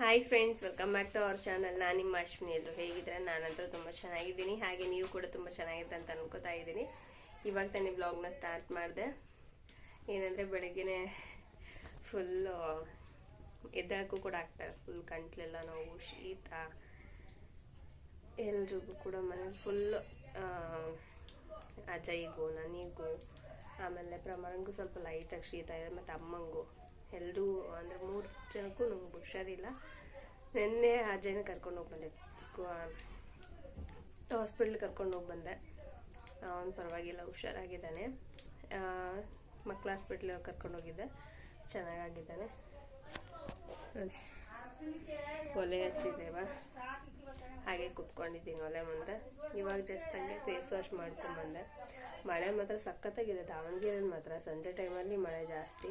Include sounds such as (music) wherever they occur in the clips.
Hi friends welcome back to our channel ನಾನು ನಿಮ್ಮ ಅಶ್ವಿನಿ ಎಲ್ಲರೂ ಹೇಗಿದ್ರೆ ನಾನಂತೂ ತುಂಬ ಚೆನ್ನಾಗಿದ್ದೀನಿ. ಹಾಗೆ ನೀವು ಕೂಡ ತುಂಬ ಚೆನ್ನಾಗಿದೆ ಅಂತ ಅನ್ಕೋತಾ ಇದ್ದೀನಿ. ಇವಾಗ ತಾನೇ ಬ್ಲಾಗ್ನ ಸ್ಟಾರ್ಟ್ ಮಾಡಿದೆ. ಏನಂದರೆ ಬೆಳಗ್ಗೆ ಫುಲ್ಲು ಎದ್ದಳಕ್ಕೂ ಕೂಡ ಆಗ್ತಾರೆ ಫುಲ್ ಗಂಟ್ಲೆಲ್ಲ ನೋವು, ಶೀತ. ಎಲ್ರಿಗೂ ಕೂಡ ಮನೇಲಿ ಫುಲ್ಲು ಅಜಯ್ಗೂ ನನಗೂ ಆಮೇಲೆ ಪ್ರಮಾಣಗೂ ಸ್ವಲ್ಪ ಲೈಟಾಗಿ ಶೀತ ಇದೆ, ಮತ್ತು ಅಮ್ಮಂಗೂ. ಎಲ್ಲರೂ ಅಂದರೆ ಮೂರು ಜನಕ್ಕೂ ನಮ್ಗೆ ಹುಷಾರಿಲ್ಲ. ನಿನ್ನೆ ಅಜ್ಜನ ಕರ್ಕೊಂಡು ಹೋಗಿ ಬಂದೆ. ಸ್ಕೂ ಹಾಸ್ಪಿಟ್ಲ್ ಕರ್ಕೊಂಡು ಹೋಗಿ ಬಂದೆ. ಅವನು ಪರವಾಗಿಲ್ಲ, ಹುಷಾರಾಗಿದ್ದಾನೆ. ಮಕ್ಕಳ ಹಾಸ್ಪಿಟ್ಲ್ ಕರ್ಕೊಂಡೋಗಿದ್ದೆ ಚೆನ್ನಾಗಾಗಿದ್ದಾನೆ. ಒಲೆ ಹಚ್ಚಿದ್ದೇವ. ಹಾಗೆ ಕುತ್ಕೊಂಡಿದ್ದೀನಿ ಒಲೆ ಮುಂದೆ. ಇವಾಗ ಜಸ್ಟ್ ಹಂಗೆ ಫೇಸ್ ವಾಶ್ ಮಾಡ್ಕೊಂಡ್ಬಂದೆ ಮಳೆ ಮಾತ್ರ ಸಖತ್ತಾಗಿದೆ. ದಾವಣಗೆರೆಯಲ್ಲಿ ಮಾತ್ರ. ಸಂಜೆ ಟೈಮಲ್ಲಿ ಮಳೆ ಜಾಸ್ತಿ.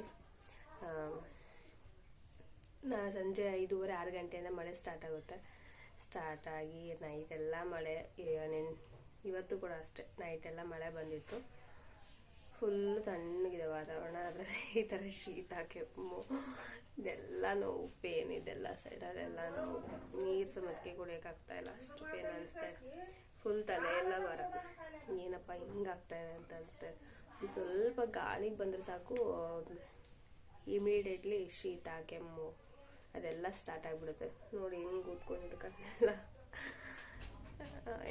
ಸಂಜೆ ಐದೂವರೆ, ಆರು ಗಂಟೆಯಿಂದ ಮಳೆ ಸ್ಟಾರ್ಟ್ ಆಗುತ್ತೆ. ಸ್ಟಾರ್ಟ್ ಆಗಿ ನೈಟ್ ಎಲ್ಲ ಮಳೆ ನೆನ್ ಇವತ್ತು ಕೂಡ ಅಷ್ಟೇ ನೈಟ್ ಎಲ್ಲ ಮಳೆ ಬಂದಿತ್ತು. ಫುಲ್ ತಣ್ಣಗಿದೆ ವಾತಾವರಣ ಆದರೆ ಈ ಥರ ಶೀತ, ಕೆಮ್ಮು, ಇದೆಲ್ಲ ನೋವು ಪೇನ್ ಇದೆಲ್ಲ ಸೈಡಲ್ಲೆಲ್ಲ ನೋವು. ನೀರು ಸಮಕ್ಕೆ ಕುಡಿಯೋಕ್ಕಾಗ್ತಾ ಇಲ್ಲ, ಅಷ್ಟು ಪೇನ್ ಅನಿಸ್ತಾ ಇದೆ. ಫುಲ್ ತಲೆ ಎಲ್ಲ ಬರ ಏನಪ್ಪ ಹಿಂಗಾಗ್ತಾ ಇದೆ ಅಂತ ಅನಿಸ್ತಾ ಇದೆ. ಸ್ವಲ್ಪ ಗಾಳಿಗೆ ಬಂದರೆ ಸಾಕು ಇಮಿಡಿಯೇಟ್ಲಿ ಶೀತ, ಕೆಮ್ಮು. ಅದೆಲ್ಲ ಸ್ಟಾರ್ಟ್ ಆಗಿಬಿಡುತ್ತೆ. ನೋಡಿ ಹಿಂಗೆ ಕೂತ್ಕೊಂಡು ಕಣ್ಣೆಲ್ಲ.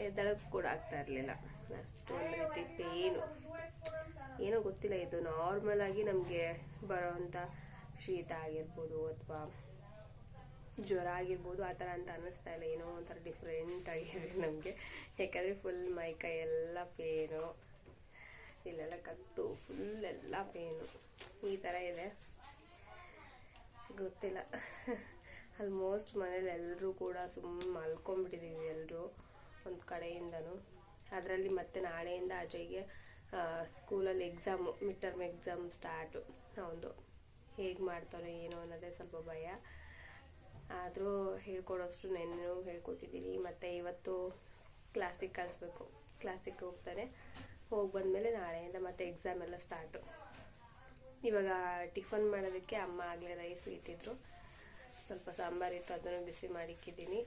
ಎದ್ದಳಕ್ಕೆ ಕೂಡ ಆಗ್ತಾ ಇರಲಿಲ್ಲ. ಅಷ್ಟು ಒಂದು ರೀತಿ ಪೇನು ಏನೋ ಗೊತ್ತಿಲ್ಲ, ಇದು ನಾರ್ಮಲಾಗಿ ನಮಗೆ ಬರೋವಂಥ ಶೀತ ಆಗಿರ್ಬೋದು ಅಥವಾ ಜ್ವರ ಆಗಿರ್ಬೋದು, ಆ ಥರ ಅಂತ ಅನ್ನಿಸ್ತಾ ಇಲ್ಲ. ಏನೋ ಒಂಥರ ಡಿಫ್ರೆಂಟ್ ಆಗಿದೆ ನಮಗೆ. ಯಾಕಂದರೆ ಫುಲ್ ಮೈ ಕೈ ಎಲ್ಲ ಪೇನು ಇಲ್ಲೆಲ್ಲ ಕತ್ತು ಫುಲ್ ಎಲ್ಲ ಪೇನು ಈ ಥರ ಇದೆ. ಗೊತ್ತಿಲ್ಲ. ಆಲ್ಮೋಸ್ಟ್ ಮನೇಲಿ ಎಲ್ಲರೂ ಕೂಡ ಸುಮ್ಮನೆ ಮಲ್ಕೊಂಡ್ಬಿಟ್ಟಿದ್ದೀವಿ ಎಲ್ಲರೂ ಒಂದು ಕಡೆಯಿಂದನೂ. ಅದರಲ್ಲಿ ಮತ್ತೆ ನಾಳೆಯಿಂದ ಅಜಯ್ಗೆ ಸ್ಕೂಲಲ್ಲಿ exam mid term exam start ಅವನು ಹೇಗೆ ಮಾಡ್ತಾನೆ ಏನು ಅನ್ನೋದೇ ಸ್ವಲ್ಪ ಭಯ. ಆದರೂ ಹೇಳ್ಕೊಡೋಷ್ಟು ನೆನ್ನೆನೂ ಹೇಳ್ಕೊಟ್ಟಿದ್ದೀನಿ ಮತ್ತು ಇವತ್ತು ಕ್ಲಾಸಿಗೆ ಕಳಿಸ್ಬೇಕು. ಕ್ಲಾಸಿಗೆ ಹೋಗ್ತಾನೆ. ಹೋಗಿ ಬಂದಮೇಲೆ ನಾಳೆಯಿಂದ ಮತ್ತೆ ಎಕ್ಸಾಮ್ ಎಲ್ಲ ಸ್ಟಾರ್ಟು ಇವಾಗ ಟಿಫನ್ ಮಾಡೋದಕ್ಕೆ ಅಮ್ಮ ಆಗಲೇ ರೈಸ್ ಇಟ್ಟಿದ್ರು. ಸ್ವಲ್ಪ ಸಾಂಬಾರಿತ್ತು ಅದನ್ನು ಬಿಸಿ ಮಾಡಿಕ್ಕಿದ್ದೀನಿ.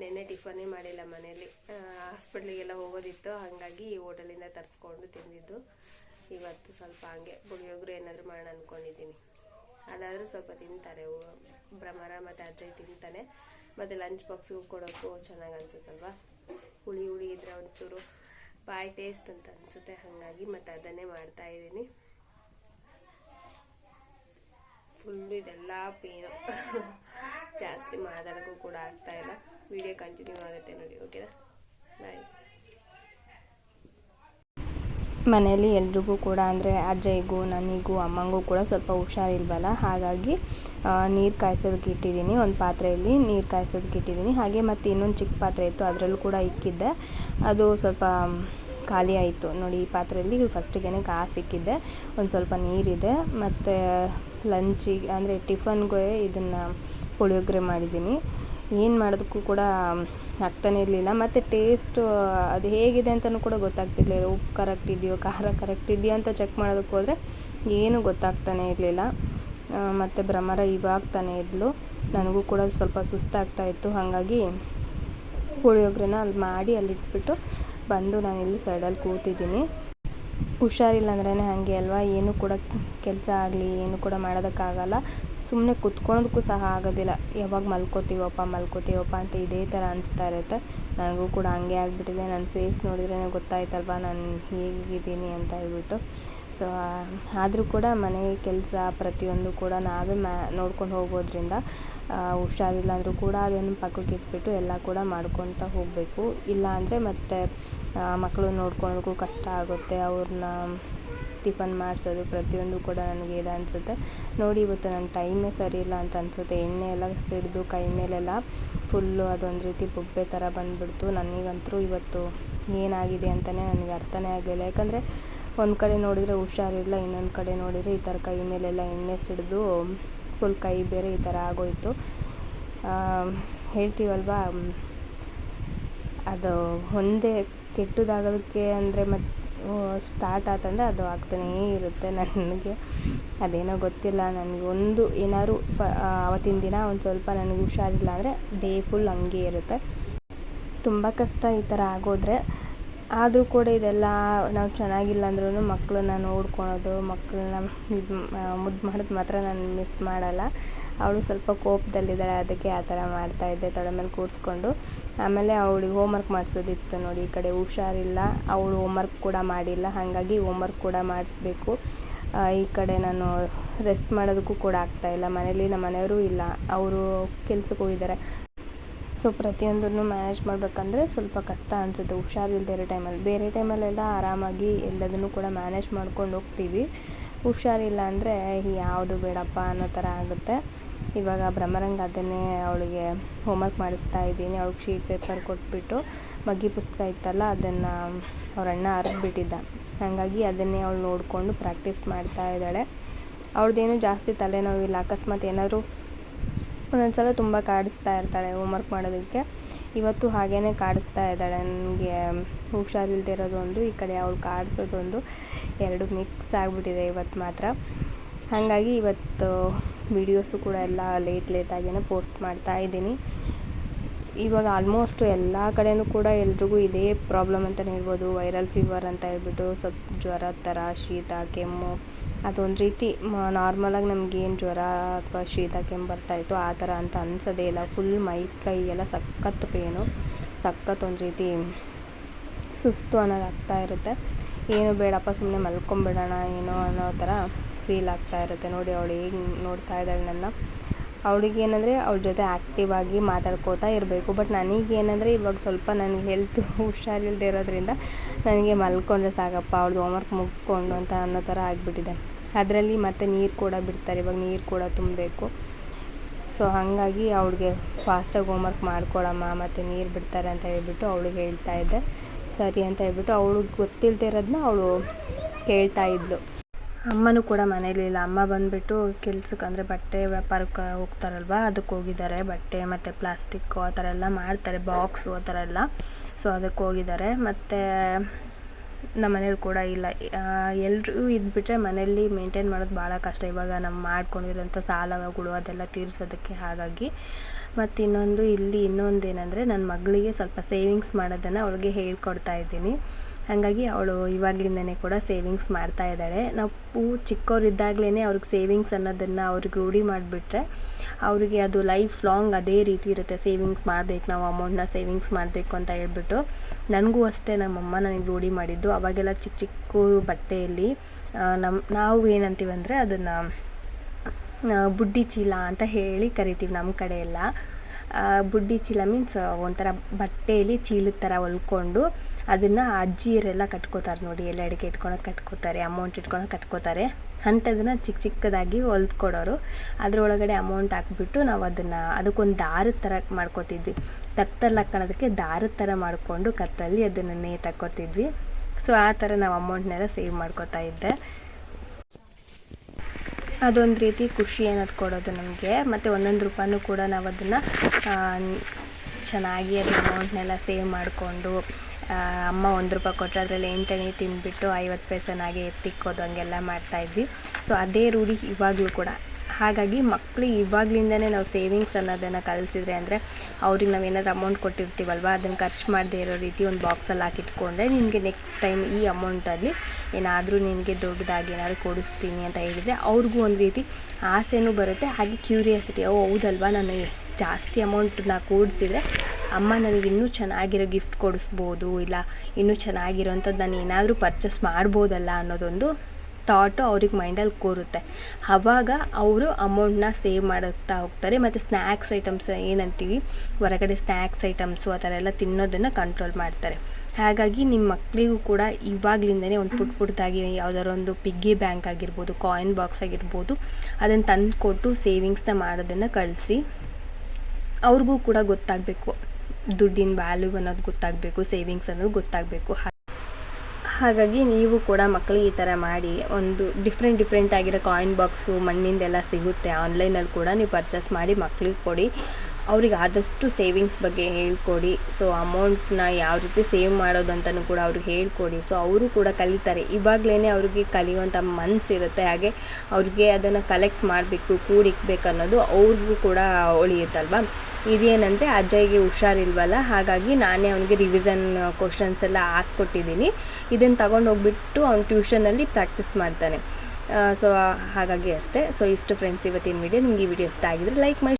ನೆನ್ನೆ ಟಿಫನ್ನೇ ಮಾಡಿಲ್ಲ ಮನೇಲಿ ಹಾಸ್ಪಿಟ್ಲಿಗೆಲ್ಲ ಹೋಗೋದಿತ್ತು, ಹಾಗಾಗಿ ಹೋಟೆಲಿಂದ ತರಿಸ್ಕೊಂಡು ತಿಂದಿದ್ದು. ಇವತ್ತು ಸ್ವಲ್ಪ ಹಾಗೆ ಪುಳಿಯೋಗರೆ ಏನಾದರೂ ಮಾಡೋಣ ಅಂದ್ಕೊಂಡಿದ್ದೀನಿ ಅದಾದರೂ ಸ್ವಲ್ಪ ತಿಂತಾರೆ ಭ್ರಮರ ಮತ್ತು ಅಜ್ಜಿ ತಿಂತಾನೆ. ಮತ್ತು ಲಂಚ್ ಬಾಕ್ಸ್ಗೂ ಕೊಡೋಕ್ಕೂ ಚೆನ್ನಾಗಿ ಅನ್ಸುತ್ತಲ್ವಾ? ಹುಳಿ ಹುಳಿ ಇದ್ರೆ ಒಂಚೂರು ಬಾಯಿ ಟೇಸ್ಟ್ ಅಂತ ಅನಿಸುತ್ತೆ, ಹಾಗಾಗಿ ಮತ್ತು ಅದನ್ನೇ ಮಾಡ್ತಾ ಇದ್ದೀನಿ ಫುಲ್ಲು ಇದೆಲ್ಲ ಪೇನು (laughs) ಜಾಸ್ತಿ ಮಾತಾಡೋಕ್ಕೂ ಕೂಡ ಆಗ್ತಾ ಇಲ್ಲ. ವಿಡಿಯೋ ಕಂಟಿನ್ಯೂ ಆಗುತ್ತೆ ನೋಡಿ ಓಕೆನಾ ಬಾಯ್ ಮನೆಯಲ್ಲಿ ಎಲ್ರಿಗೂ ಕೂಡ ಅಂದರೆ ಅಜ್ಜಯ್ಯಗೂ ನನಗೂ, ಅಮ್ಮಂಗೂ ಕೂಡ ಸ್ವಲ್ಪ ಹುಷಾರಿಲ್ವಲ್ಲ? ಹಾಗಾಗಿ ನೀರು ಕಾಯಿಸೋದಕ್ಕೆ ಇಟ್ಟಿದ್ದೀನಿ. ಒಂದು ಪಾತ್ರೆಯಲ್ಲಿ ನೀರು ಕಾಯಿಸೋದಕ್ಕೆ ಇಟ್ಟಿದ್ದೀನಿ. ಹಾಗೆ ಮತ್ತು ಇನ್ನೊಂದು ಚಿಕ್ಕ ಪಾತ್ರೆ ಇತ್ತು, ಅದರಲ್ಲೂ ಕೂಡ ಇಕ್ಕಿದ್ದೆ. ಅದು ಸ್ವಲ್ಪ ಖಾಲಿ ಆಯಿತು. ನೋಡಿ, ಈ ಪಾತ್ರೆಯಲ್ಲಿ ಫಸ್ಟಿಗೆ ಕಾಸು ಇಕ್ಕಿದ್ದೆ. ಒಂದು ಸ್ವಲ್ಪ ನೀರಿದೆ. ಮತ್ತು ಲಂಚಿಗೆ ಅಂದರೆ ಟಿಫನ್ಗೆ ಇದನ್ನು ಪುಳಿಯೋಗರೆ ಮಾಡಿದ್ದೀನಿ. ಏನು ಮಾಡೋದಕ್ಕೂ ಕೂಡ ಆಗ್ತಾನೆ ಇರಲಿಲ್ಲ. ಮತ್ತು ಟೇಸ್ಟು ಅದು ಹೇಗಿದೆ ಅಂತಲೂ ಕೂಡ ಗೊತ್ತಾಗ್ತಿರ್ಲಿಲ್ಲ. ಉಪ್ಪು ಕರೆಕ್ಟ್ ಇದೆಯೋ, ಖಾರ ಕರೆಕ್ಟ್ ಇದೆಯೋ ಅಂತ ಚೆಕ್ ಮಾಡೋದಕ್ಕೆ ಹೋದರೆ ಏನೂ ಗೊತ್ತಾಗ್ತಾನೆ ಇರಲಿಲ್ಲ. ಮತ್ತು ಭ್ರಮರ ಇವಾಗ ತಾನೇ ಇದ್ಲು. ನನಗೂ ಕೂಡ ಸ್ವಲ್ಪ ಸುಸ್ತಾಗ್ತಾ ಇತ್ತು. ಹಾಗಾಗಿ ಪುಳಿಯೋಗರೆನ ಅಲ್ಲಿ ಮಾಡಿ ಅಲ್ಲಿಟ್ಬಿಟ್ಟು ಬಂದು ನಾನು ಇಲ್ಲಿ ಸೈಡಲ್ಲಿ ಕೂತಿದ್ದೀನಿ. ಹುಷಾರಿಲ್ಲ ಅಂದ್ರೇ ಹಾಗೆ ಅಲ್ವಾ? ಏನು ಕೂಡ ಕೆಲಸ ಆಗಲಿ, ಏನು ಕೂಡ ಮಾಡೋದಕ್ಕಾಗಲ್ಲ. ಸುಮ್ಮನೆ ಕುತ್ಕೊಳ್ಳೋದಕ್ಕೂ ಸಹ ಆಗೋದಿಲ್ಲ. ಯಾವಾಗ ಮಲ್ಕೋತೀವಪ್ಪ ಮಲ್ಕೋತೀವಪ್ಪ ಅಂತ ಇದೇ ಥರ ಅನಿಸ್ತಾ ಇರುತ್ತೆ. ನನಗೂ ಕೂಡ ಹಂಗೆ ಆಗಿಬಿಟ್ಟಿದೆ. ನನ್ನ ಫೇಸ್ ನೋಡಿದ್ರೇ ಗೊತ್ತಾಯ್ತಲ್ವ? ನಾನು ಹೇಗಿದ್ದೀನಿ ಅಂತ ಹೇಳ್ಬಿಟ್ಟು. ಸೊ ಆದರೂ ಕೂಡ ಮನೆ ಕೆಲಸ ಪ್ರತಿಯೊಂದು ಕೂಡ ನಾವೇ ಮ್ಯಾ, ನೋಡ್ಕೊಂಡು ಹೋಗೋದ್ರಿಂದ ಹುಷಾರಿಲ್ಲ ಅಂದರೂ ಕೂಡ ಅದನ್ನು ಪಕ್ಕಕ್ಕೆ ಇಟ್ಬಿಟ್ಟು ಎಲ್ಲ ಕೂಡ ಮಾಡ್ಕೊತ ಹೋಗಬೇಕು. ಇಲ್ಲ ಅಂದರೆ ಮತ್ತೆ ಮಕ್ಕಳು ನೋಡ್ಕೊಳ್ಳೋಕ್ಕೂ ಕಷ್ಟ ಆಗುತ್ತೆ. ಅವ್ರನ್ನ ಟಿಫನ್ ಮಾಡಿಸೋದು ಪ್ರತಿಯೊಂದು ಕೂಡ ನನಗೆ ಇದು ಅನಿಸುತ್ತೆ. ನೋಡಿ, ಇವತ್ತು ನನ್ನ ಟೈಮೇ ಸರಿ ಇಲ್ಲ ಅಂತ ಅನಿಸುತ್ತೆ. ಎಣ್ಣೆ ಎಲ್ಲ ಸಿಡಿದು ಕೈ ಮೇಲೆಲ್ಲ ಫುಲ್ಲು ಅದೊಂದು ರೀತಿ ಬೊಬ್ಬೆ ಥರ ಬಂದುಬಿಡ್ತು. ನನಗಂತೂ ಇವತ್ತು ಏನಾಗಿದೆ ಅಂತಲೇ ನನಗೆ ಅರ್ಥನೇ ಆಗಲಿಲ್ಲ. ಯಾಕಂದರೆ ಒಂದು ಕಡೆ ನೋಡಿದರೆ ಹುಷಾರಿಲ್ಲ, ಇನ್ನೊಂದು ಕಡೆ ನೋಡಿದರೆ ಈ ಥರ ಕೈ ಮೇಲೆಲ್ಲ ಎಣ್ಣೆ ಸಿಡಿದು ಫುಲ್ ಕೈ ಬೇರೆ ಈ ಥರ ಆಗೋಯಿತು. ಹೇಳ್ತೀವಲ್ವ? ಅದು ಒಂದೇ ಕೆಟ್ಟದಾಗೋದಕ್ಕೆ ಅಂದರೆ ಮತ್ತು ಸ್ಟಾರ್ಟ್ ಆತಂದರೆ ಅದು ಆಗ್ತಾನೇ ಇರುತ್ತೆ ನನಗೆ. ಅದೇನೋ ಗೊತ್ತಿಲ್ಲ, ನನಗೆ ಒಂದು ಏನಾದ್ರು ಫ ಅವತ್ತಿನ ದಿನ ಒಂದು ಸ್ವಲ್ಪ ನನಗೆ ಹುಷಾರಿಲ್ಲ ಅಂದರೆ ಡೇ ಫುಲ್ ಹಂಗೆ ಇರುತ್ತೆ. ತುಂಬ ಕಷ್ಟ ಈ ಥರ ಆಗೋದ್ರೆ. ಆದರೂ ಕೂಡ ಇದೆಲ್ಲ ನಾವು ಚೆನ್ನಾಗಿಲ್ಲ ಅಂದ್ರೂ ಮಕ್ಕಳನ್ನ ನೋಡ್ಕೊಳೋದು ಮಕ್ಕಳನ್ನ ಇದು ಮುದ್ದು ಮಾಡೋದು ಮಾತ್ರ ನಾನು ಮಿಸ್ ಮಾಡಲ್ಲ. ಅವಳು ಸ್ವಲ್ಪ ಕೋಪದಲ್ಲಿದ್ದಾಳೆ, ಅದಕ್ಕೆ ಆ ಥರ ಮಾಡ್ತಾಯಿದ್ದೆ ತೊಡೆ ಮೇಲೆ ಕೂರಿಸ್ಕೊಂಡು ಆಮೇಲೆ ಅವಳಿಗೆ ಹೋಮ್ವರ್ಕ್ ಮಾಡಿಸೋದಿತ್ತು ನೋಡಿ, ಈ ಕಡೆ ಹುಷಾರಿಲ್ಲ, ಅವಳು ಹೋಮ್ವರ್ಕ್ ಕೂಡ ಮಾಡಿಲ್ಲ, ಹಾಗಾಗಿ ಹೋಮ್ವರ್ಕ್ ಕೂಡ ಮಾಡಿಸ್ಬೇಕು. ಈ ಕಡೆ ನಾನು ರೆಸ್ಟ್ ಮಾಡೋದಕ್ಕೂ ಕೂಡ ಆಗ್ತಾಯಿಲ್ಲ ಮನೇಲಿ ನಮ್ಮ ಮನೆಯವರು ಇಲ್ಲ, ಅವರು ಕೆಲಸಕ್ಕೆ ಹೋಗಿದ್ದಾರೆ. ಸೊ ಪ್ರತಿಯೊಂದನ್ನು ಮ್ಯಾನೇಜ್ ಮಾಡಬೇಕಂದ್ರೆ ಸ್ವಲ್ಪ ಕಷ್ಟ ಅನಿಸುತ್ತೆ ಹುಷಾರಿಲ್ಲದೆ ಇರೋ ಟೈಮಲ್ಲಿ ಬೇರೆ ಟೈಮಲ್ಲೆಲ್ಲ ಆರಾಮಾಗಿ ಎಲ್ಲದನ್ನು ಕೂಡ ಮ್ಯಾನೇಜ್ ಮಾಡ್ಕೊಂಡು ಹೋಗ್ತೀವಿ. ಹುಷಾರಿಲ್ಲ ಅಂದರೆ ಯಾವುದು ಬೇಡಪ್ಪ ಅನ್ನೋ ಥರ ಆಗುತ್ತೆ. ಇವಾಗ ಬ್ರಹ್ಮರಂಗ ಅದನ್ನೇ ಅವಳಿಗೆ ಹೋಮ್ವರ್ಕ್ ಮಾಡಿಸ್ತಾ ಇದ್ದೀನಿ. ಅವಳಿಗೆ ಶೀಟ್ ಪೇಪರ್ ಕೊಟ್ಬಿಟ್ಟು ಮಗ್ಗಿ ಪುಸ್ತಕ ಇತ್ತಲ್ಲ, ಅದನ್ನು ಅವ್ರ ಅಣ್ಣ ಹಾಗಾಗಿ ಅದನ್ನೇ ಅವಳು ನೋಡಿಕೊಂಡು ಪ್ರಾಕ್ಟೀಸ್ ಮಾಡ್ತಾ ಇದ್ದಾಳೆ. ಅವ್ರದ್ದೇನು ಜಾಸ್ತಿ ತಲೆನೋವಿಲ್ಲ. ಅಕಸ್ಮಾತ್ ಏನಾದರೂ ಒಂದೊಂದು ಸಲ ತುಂಬ ಕಾಡಿಸ್ತಾ ಇರ್ತಾಳೆ ಹೋಮ್ವರ್ಕ್ ಮಾಡೋದಕ್ಕೆ. ಇವತ್ತು ಹಾಗೇ ಕಾಡಿಸ್ತಾ ಇದ್ದಾಳೆ. ನನಗೆ ಹುಷಾರಿಲ್ದೇ ಇರೋದು ಒಂದು ಈ ಕಡೆ ಅವಳು ಕಾಡಿಸೋದೊಂದು, ಎರಡು ಮಿಕ್ಸ್ ಆಗಿಬಿಟ್ಟಿದೆ ಇವತ್ತು ಮಾತ್ರ. ಹಾಗಾಗಿ ಇವತ್ತು ವೀಡಿಯೋಸು ಕೂಡ ಎಲ್ಲ ಲೇಟ್ ಲೇಟಾಗೇ ಪೋಸ್ಟ್ ಮಾಡ್ತಾ ಇದ್ದೀನಿ. ಇವಾಗ ಆಲ್ಮೋಸ್ಟ್ ಎಲ್ಲ ಕಡೆಯೂ ಕೂಡ ಎಲ್ರಿಗೂ ಇದೇ ಪ್ರಾಬ್ಲಮ್ ಅಂತಲೇ ಹೇಳ್ಬೋದು. ವೈರಲ್ ಫೀವರ್ ಅಂತ ಹೇಳ್ಬಿಟ್ಟು ಸ್ವಲ್ಪ ಜ್ವರ ಥರ ಶೀತ, ಕೆಮ್ಮು ಅದೊಂದು ರೀತಿ ನಾರ್ಮಲಾಗಿ ನಮಗೇನು ಜ್ವರ ಅಥವಾ ಶೀತ, ಕೆಮ್ಮು ಬರ್ತಾಯಿತ್ತು ಆ ಥರ ಅಂತ ಅನ್ಸೋದೇ ಇಲ್ಲ. ಫುಲ್ ಮೈ ಕೈ ಎಲ್ಲ ಸಖತ್ ಪೇನು ಸಖತ್ ಒಂದು ರೀತಿ ಸುಸ್ತು ಅನ್ನೋದು ಆಗ್ತಾ ಇರುತ್ತೆ. ಏನು ಬೇಡಪ್ಪ ಸುಮ್ಮನೆ ಮಲ್ಕೊಂಬಿಡೋಣ, ಏನೋ ಅನ್ನೋ ಥರ ಫೀಲ್ ಆಗ್ತಾ ಇರುತ್ತೆ. ನೋಡಿ ಅವಳು ಹೇಗೆ ನೋಡ್ತಾ ಇದ್ದಾಳೆ ನನ್ನ. ಅವಳಿಗೆ ಏನಂದರೆ ಅವ್ಳ ಜೊತೆ ಆ್ಯಕ್ಟಿವ್ ಆಗಿ ಮಾತಾಡ್ಕೋತಾ ಇರಬೇಕು. ಬಟ್ ನನಗೇನಂದರೆ ಇವಾಗ ಸ್ವಲ್ಪ ನನಗೆ ಹೆಲ್ತ್ (laughs) ಹುಷಾರಿಲ್ಲದೆ ಇರೋದ್ರಿಂದ ನನಗೆ ಮಲ್ಕೊಂಡ್ರೆ ಸಾಕಪ್ಪ, ಅವಳದು ಹೋಮ್ವರ್ಕ್ ಮುಗಿಸ್ಕೊಂಡು ಅಂತ ಅನ್ನೋ ಥರ ಆಗಿಬಿಟ್ಟಿದೆ. ಅದರಲ್ಲಿ ಮತ್ತೆ ನೀರು ಕೂಡ ಬಿಡ್ತಾರೆ, ಇವಾಗ ನೀರು ಕೂಡ ತುಂಬಬೇಕು. ಸೊ ಹಾಗಾಗಿ ಅವಳಿಗೆ ಫಾಸ್ಟಾಗಿ ಹೋಮ್ವರ್ಕ್ ಮಾಡ್ಕೊಳಮ್ಮ, ಮತ್ತು ನೀರು ಬಿಡ್ತಾರೆ ಅಂತ ಹೇಳ್ಬಿಟ್ಟು ಅವಳಿಗೆ ಹೇಳ್ತಾ ಇದ್ದೆ. ಸರಿ ಅಂತ ಹೇಳ್ಬಿಟ್ಟು ಅವಳಿಗೆ ಗೊತ್ತಿಲ್ಲದೆ ಇರೋದನ್ನ ಅವಳು ಕೇಳ್ತಾ ಇದ್ಲು. ಅಮ್ಮನೂ ಕೂಡ ಮನೇಲಿಲ್ಲ ಅಮ್ಮ ಬಂದುಬಿಟ್ಟು ಕೆಲ್ಸಕ್ಕೆ ಅಂದರೆ ಬಟ್ಟೆ ವ್ಯಾಪಾರಕ್ಕೆ ಹೋಗ್ತಾರಲ್ವ? ಅದಕ್ಕೆ ಹೋಗಿದ್ದಾರೆ. ಬಟ್ಟೆ ಮತ್ತು ಪ್ಲಾಸ್ಟಿಕ್ಕು ಆ ಥರ ಎಲ್ಲ ಮಾಡ್ತಾರೆ. ಬಾಕ್ಸು ಆ ಥರ ಎಲ್ಲ. ಸೊ ಅದಕ್ಕೆ ಹೋಗಿದ್ದಾರೆ. ಮತ್ತು ನಮ್ಮ ಮನೇಲಿ ಕೂಡ ಇಲ್ಲ. ಎಲ್ಲರೂ ಇದ್ಬಿಟ್ರೆ ಮನೇಲಿ ಮೇಂಟೈನ್ ಮಾಡೋದು ಭಾಳ ಕಷ್ಟ. ಇವಾಗ ನಮ್ಮ ಮಾಡ್ಕೊಂಡಿರೋಂಥ ಸಾಲಗಳು ಅದೆಲ್ಲ ತೀರಿಸೋದಕ್ಕೆ ಹಾಗಾಗಿ. ಮತ್ತು ಇನ್ನೊಂದು, ಇಲ್ಲಿ ಇನ್ನೊಂದು ಏನಂದರೆ ನನ್ನ ಮಗಳಿಗೆ ಸ್ವಲ್ಪ ಸೇವಿಂಗ್ಸ್ ಮಾಡೋದನ್ನು ಅವಳಿಗೆ ಹೇಳ್ಕೊಡ್ತಾ ಇದ್ದೀನಿ. ಹಾಗಾಗಿ ಅವಳು ಇವಾಗಲಿಂದನೇ ಕೂಡ ಸೇವಿಂಗ್ಸ್ ಮಾಡ್ತಾ ಇದ್ದಾಳೆ. ನಾವು ಚಿಕ್ಕವರಿದ್ದಾಗಲೇ ಅವ್ರಿಗೆ ಸೇವಿಂಗ್ಸ್ ಅನ್ನೋದನ್ನು ಅವ್ರಿಗೆ ರೂಢಿ ಮಾಡಿಬಿಟ್ರೆ ಅವರಿಗೆ ಅದು ಲೈಫ್ ಲಾಂಗ್ ಅದೇ ರೀತಿ ಇರುತ್ತೆ. ಸೇವಿಂಗ್ಸ್ ಮಾಡಬೇಕು ನಾವು ಅಮೌಂಟ್ನ ಸೇವಿಂಗ್ಸ್ ಮಾಡಬೇಕು ಅಂತ ಹೇಳ್ಬಿಟ್ಟು ನನಗೂ ಅಷ್ಟೇ ನಮ್ಮಮ್ಮ ನನಗೆ ರೂಢಿ ಮಾಡಿದ್ದು. ಅವಾಗೆಲ್ಲ ಚಿಕ್ಕ ಚಿಕ್ಕ ಬಟ್ಟೆಯಲ್ಲಿ ನಮ್ಮ ನಾವು ಏನಂತೀವಿ ಅಂದರೆ ಅದನ್ನು ಬುಡ್ಡಿ ಚೀಲ ಅಂತ ಹೇಳಿ ಕರಿತೀವಿ ನಮ್ಮ ಕಡೆ ಎಲ್ಲ ಆ, ಬುಡ್ಡಿ ಚೀಲ ಮೀನ್ಸ್ ಒಂಥರ ಬಟ್ಟೆಯಲ್ಲಿ ಚೀಲದ ಥರ ಹೊಲ್ಕೊಂಡು ಅದನ್ನು ಅಜ್ಜಿಯರೆಲ್ಲ ಕಟ್ಕೋತಾರೆ ನೋಡಿ. ಎಲ್ಲ ಅಡಿಕೆ ಇಟ್ಕೊಳಕ್ಕೆ ಕಟ್ಕೋತಾರೆ ಅಮೌಂಟ್ ಇಟ್ಕೊಳಕ್ಕೆ ಕಟ್ಕೋತಾರೆ. ಅಂಥದನ್ನು ಚಿಕ್ಕ ಚಿಕ್ಕದಾಗಿ ಹೊಲ್ದ್ಕೊಡೋರು. ಅದರೊಳಗಡೆ ಅಮೌಂಟ್ ಹಾಕ್ಬಿಟ್ಟು ನಾವು ಅದನ್ನು, ಅದಕ್ಕೊಂದು ದಾರದ ಥರ ಮಾಡ್ಕೋತಿದ್ವಿ. ತತ್ತಲ್ಲಿ ಹಾಕ್ಕೊಳ್ಳೋದಕ್ಕೆ ದಾರದ ಥರ ಮಾಡಿಕೊಂಡು ಕತ್ತಲ್ಲಿ ಅದನ್ನು ತಕ್ಕೋತಿದ್ವಿ ಸೊ ಆ ಥರ ನಾವು ಅಮೌಂಟ್ನೆಲ್ಲ ಸೇವ್ ಮಾಡ್ಕೋತಾ ಇದ್ದೆ. ಅದೊಂದು ರೀತಿ ಖುಷಿ ಅನ್ನೋದು ಕೊಡೋದು ನಮಗೆ. ಮತ್ತು ಒಂದೊಂದು ರೂಪಾಯಿನೂ ಕೂಡ ನಾವು ಅದನ್ನು ಚೆನ್ನಾಗಿ ಅದು ಅಮೌಂಟ್ನೆಲ್ಲ ಸೇವ್ ಮಾಡಿಕೊಂಡು ಅಮ್ಮ ಒಂದು ರೂಪಾಯಿ ಕೊಟ್ಟರೆ ಅದರಲ್ಲಿ ಎಂಟನೇ ತಿಂದುಬಿಟ್ಟು ಐವತ್ತು ಪೈಸನಾಗೆ ಎತ್ತಿಕ್ಕೋದು ಹಂಗೆಲ್ಲ ಮಾಡ್ತಾಯಿದ್ವಿ ಸೊ ಅದೇ ರೂಢಿ ಇವಾಗಲೂ ಕೂಡ. ಹಾಗಾಗಿ ಮಕ್ಕಳಿಗೆ ಇವಾಗ್ಲಿಂದನೇ ನಾವು ಸೇವಿಂಗ್ಸ್ ಅನ್ನೋದನ್ನು ಕಲಿಸಿದ್ರೆ ಅಂದರೆ ಅವ್ರಿಗೆ ನಾವು ಏನಾದ್ರು ಅಮೌಂಟ್ ಕೊಟ್ಟಿರ್ತೀವಲ್ವ? ಅದನ್ನು ಖರ್ಚು ಮಾಡದೇ ಇರೋ ರೀತಿ ಒಂದು ಬಾಕ್ಸಲ್ಲಿ ಹಾಕಿಟ್ಕೊಂಡ್ರೆ ನಿನಗೆ ನೆಕ್ಸ್ಟ್ ಟೈಮ್ ಈ ಅಮೌಂಟಲ್ಲಿ ಏನಾದರೂ ನಿನಗೆ ದೊಡ್ಡದಾಗಿ ಏನಾದರೂ ಕೊಡಿಸ್ತೀನಿ ಅಂತ ಹೇಳಿದರೆ ಅವ್ರಿಗೂ ಒಂದು ರೀತಿ ಆಸೆನೂ ಬರುತ್ತೆ. ಹಾಗೆ ಕ್ಯೂರಿಯಾಸಿಟಿ ಓ ಹೌದಲ್ವಾ? ನಾನು ಜಾಸ್ತಿ ಅಮೌಂಟನ್ನ ಕೂಡಿಸಿದ್ರೆ ಅಮ್ಮ ನನಗೆ ಇನ್ನೂ ಚೆನ್ನಾಗಿರೋ ಗಿಫ್ಟ್ ಕೊಡಿಸ್ಬೋದು, ಇಲ್ಲ ಇನ್ನೂ ಚೆನ್ನಾಗಿರೋಂಥದ್ದು ನಾನು ಏನಾದರೂ ಪರ್ಚೇಸ್ ಮಾಡ್ಬೋದಲ್ಲ ಅನ್ನೋದೊಂದು ಥಾಟು ಅವ್ರಿಗೆ ಮೈಂಡಲ್ಲಿ ಕೂರುತ್ತೆ. ಆವಾಗ ಅವರು ಅಮೌಂಟ್ನ ಸೇವ್ ಮಾಡುತ್ತಾ ಹೋಗ್ತಾರೆ. ಮತ್ತು ಸ್ನ್ಯಾಕ್ಸ್ ಐಟಮ್ಸ್ ಏನಂತೀವಿ? ಹೊರಗಡೆ ಸ್ನ್ಯಾಕ್ಸ್ ಐಟಮ್ಸು ಆ ಥರ ಎಲ್ಲ ತಿನ್ನೋದನ್ನು ಕಂಟ್ರೋಲ್ ಮಾಡ್ತಾರೆ. ಹಾಗಾಗಿ ನಿಮ್ಮ ಮಕ್ಕಳಿಗೂ ಕೂಡ ಇವಾಗಲಿಂದನೇ ಒಂದು ಪುಟ್ ಪುಟ್ಟದಾಗಿ ಯಾವುದಾದ್ರು ಒಂದು ಪಿಗ್ಗಿ ಬ್ಯಾಂಕ್ ಆಗಿರ್ಬೋದು ಕಾಯಿನ್ ಬಾಕ್ಸ್ ಆಗಿರ್ಬೋದು ಅದನ್ನು ತಂದು ಕೊಟ್ಟು ಸೇವಿಂಗ್ಸ್ನ ಮಾಡೋದನ್ನು ಕಳಿಸಿ, ಅವ್ರಿಗೂ ಕೂಡ ಗೊತ್ತಾಗಬೇಕು. ದುಡ್ಡಿನ ವ್ಯಾಲ್ಯೂ ಅನ್ನೋದು ಗೊತ್ತಾಗಬೇಕು ಸೇವಿಂಗ್ಸ್ ಅನ್ನೋದು ಗೊತ್ತಾಗಬೇಕು. ಹಾಗಾಗಿ ನೀವು ಕೂಡ ಮಕ್ಕಳಿಗೆ ಈ ಥರ ಮಾಡಿ ಒಂದು ಡಿಫ್ರೆಂಟ್ ಡಿಫ್ರೆಂಟ್ ಆಗಿರೋ ಕಾಯಿನ್ ಬಾಕ್ಸು ಮಣ್ಣಿಂದೆಲ್ಲ ಸಿಗುತ್ತೆ. ಆನ್ಲೈನಲ್ಲಿ ಕೂಡ ನೀವು ಪರ್ಚೇಸ್ ಮಾಡಿ ಮಕ್ಳಿಗೆ ಕೊಡಿ. ಅವ್ರಿಗೆ ಆದಷ್ಟು ಸೇವಿಂಗ್ಸ್ ಬಗ್ಗೆ ಹೇಳ್ಕೊಡಿ. ಸೊ ಅಮೌಂಟ್ನ ಯಾವ ರೀತಿ ಸೇವ್ ಮಾಡೋದು ಅಂತಲೂ ಕೂಡ ಅವ್ರಿಗೆ ಹೇಳ್ಕೊಡಿ. ಸೊ ಅವರು ಕೂಡ ಕಲಿತಾರೆ. ಇವಾಗಲೇ ಅವ್ರಿಗೆ ಕಲಿಯುವಂಥ ಮನಸ್ಸಿರುತ್ತೆ ಹಾಗೆ ಅವ್ರಿಗೆ ಅದನ್ನು ಕಲೆಕ್ಟ್ ಮಾಡಬೇಕು, ಕೂಡಿಕ್ಬೇಕು ಅನ್ನೋದು ಅವ್ರಿಗೂ ಕೂಡ ಉಳಿಯುತ್ತಲ್ವ? ಇದೇನಂದರೆ ಅಜಯ್ಗೆ ಹುಷಾರಿಲ್ವಲ್ಲ? ಹಾಗಾಗಿ ನಾನೇ ಅವನಿಗೆ ರಿವಿಸನ್ ಕ್ವಶನ್ಸ್ ಎಲ್ಲ ಹಾಕ್ಕೊಟ್ಟಿದ್ದೀನಿ. ಇದನ್ನು ತಗೊಂಡು ಹೋಗ್ಬಿಟ್ಟು ಅವ್ನು ಟ್ಯೂಷನಲ್ಲಿ ಪ್ರಾಕ್ಟೀಸ್ ಮಾಡ್ತಾನೆ. ಸೊ ಹಾಗಾಗಿ ಅಷ್ಟೇ. ಸೊ ಇಷ್ಟು ಫ್ರೆಂಡ್ಸ್ ಇವತ್ತಿನ ವಿಡಿಯೋ ನಿಮಗೆ ವಿಡಿಯೋ ಇಷ್ಟ ಆಗಿದ್ರೆ ಲೈಕ್ ಮಾಡಿ.